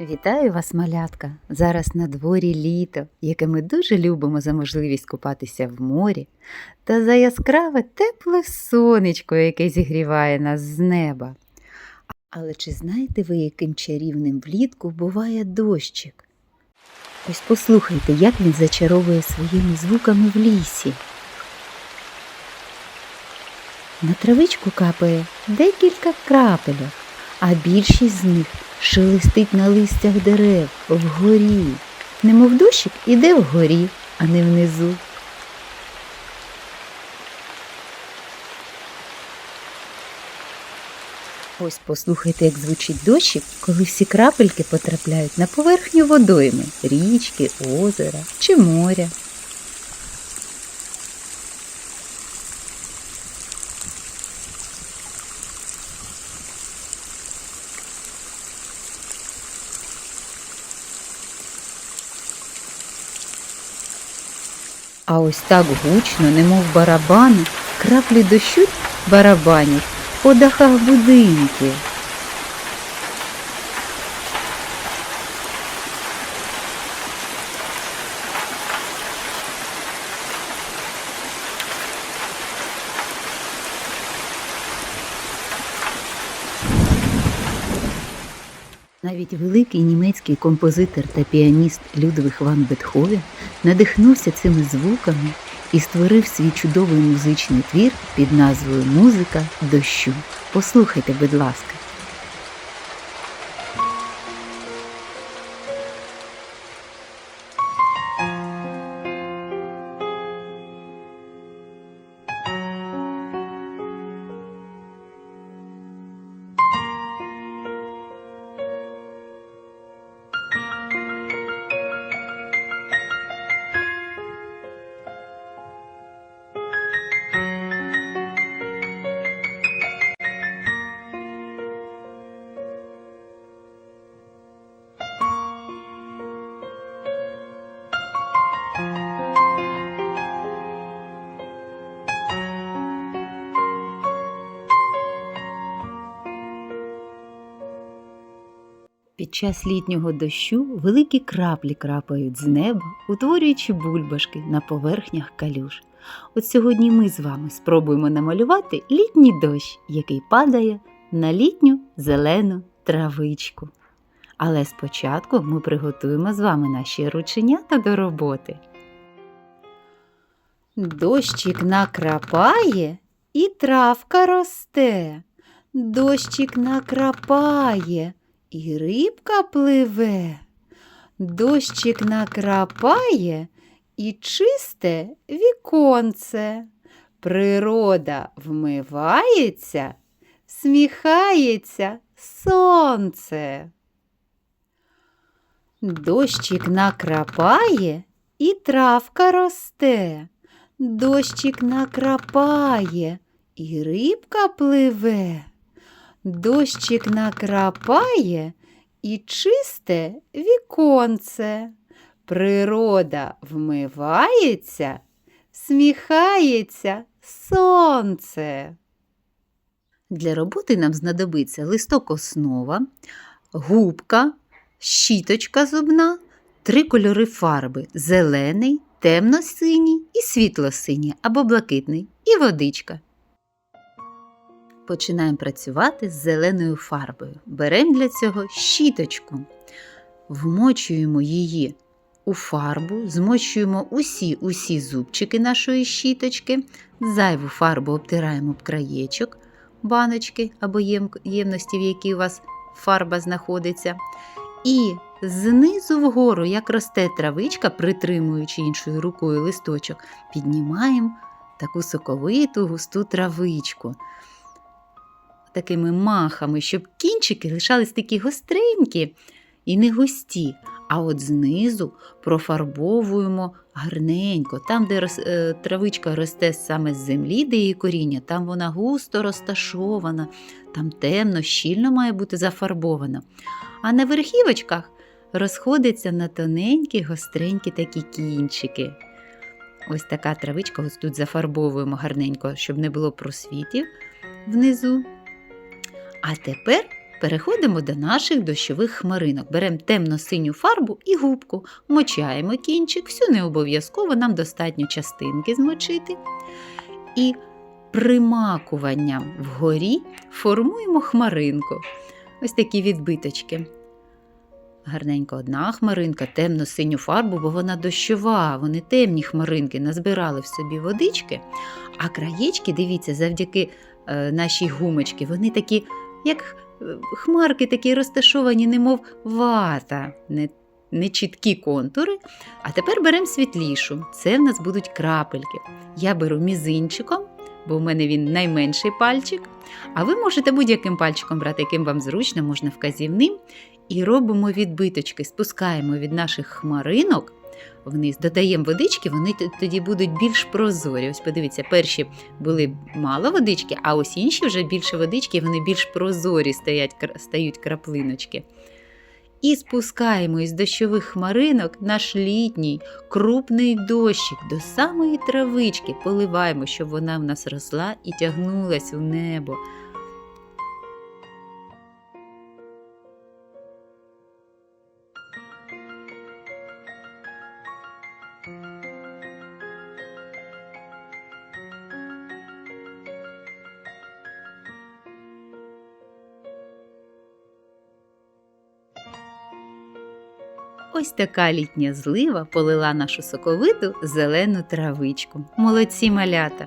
Вітаю вас, малятка! Зараз на дворі літо, яке ми дуже любимо за можливість купатися в морі, та за яскраве тепле сонечко, яке зігріває нас з неба. Але чи знаєте ви, яким чарівним влітку буває дощик? Ось послухайте, як він зачаровує своїми звуками в лісі. На травичку капає декілька крапельок, а більшість з них шелестить на листях дерев вгорі, немов дощик іде вгорі, а не внизу. Ось послухайте, як звучить дощик, коли всі крапельки потрапляють на поверхню водойми річки, озера чи моря. А ось так гучно, немов барабани, краплі дощу барабанів по дахах будинків. Навіть великий німецький композитор та піаніст Людвиг ван Бетховен надихнувся цими звуками і створив свій чудовий музичний твір під назвою Музика дощу. Послухайте, будь ласка. Під час літнього дощу великі краплі крапають з неба, утворюючи бульбашки на поверхнях калюж. От сьогодні ми з вами спробуємо намалювати літній дощ, який падає на літню зелену травичку. Але спочатку ми приготуємо з вами наші рученята до роботи. Дощик накрапає і травка росте. Дощик накрапає і рибка пливе. Дощик накрапає і чисте віконце. Природа вмивається, сміхається сонце. Дощик накрапає і травка росте. Дощик накрапає і рибка пливе. Дощик накрапає і чисте віконце. Природа вмивається, сміхається сонце. Для роботи нам знадобиться листок основа, губка, щіточка зубна, три кольори фарби зелений, темно-синій і світло-синій або блакитний, і водичка. Починаємо працювати з зеленою фарбою. Беремо для цього щіточку, вмочуємо її у фарбу, змочуємо усі усі зубчики нашої щіточки, зайву фарбу обтираємо об краєчок баночки або ємності, в якій у вас фарба знаходиться. І знизу вгору, як росте травичка, притримуючи іншою рукою листочок, піднімаємо таку соковиту густу травичку такими махами, щоб кінчики лишались такі гостренькі і не густі. А от знизу профарбовуємо гарненько. Там, де роз, е, травичка росте саме з землі, де її коріння, там вона густо розташована, там темно, щільно має бути зафарбована. А на верхівочках розходиться на тоненькі, гостренькі такі кінчики. Ось така травичка, ось тут зафарбовуємо гарненько, щоб не було просвітів внизу. А тепер Переходимо до наших дощових хмаринок. Беремо темно-синю фарбу і губку, мочаємо кінчик, всю не обов'язково, нам достатньо частинки змочити. І примакуванням вгорі формуємо хмаринку. Ось такі відбиточки. Гарненько одна хмаринка, темно-синю фарбу, бо вона дощова, вони темні хмаринки, назбирали в собі водички, а краєчки, дивіться, завдяки е, нашій гумочці, вони такі, як е, хмарки, такі розташовані, немов вата, не, не чіткі контури. А тепер беремо світлішу. Це в нас будуть крапельки. Я беру мізинчиком, бо в мене він найменший пальчик. А ви можете будь-яким пальчиком брати, яким вам зручно, можна вказівним. І робимо відбиточки, спускаємо від наших хмаринок вниз, додаємо водички, вони тоді будуть більш прозорі. Ось подивіться, перші були мало водички, а ось інші вже більше водички, вони більш прозорі стають, стають краплиночки. І спускаємо із дощових хмаринок наш літній крупний дощик до самої травички, поливаємо, щоб вона в нас росла і тягнулась у небо. Ось така літня злива полила нашу соковиту зелену травичку. Молодці малята!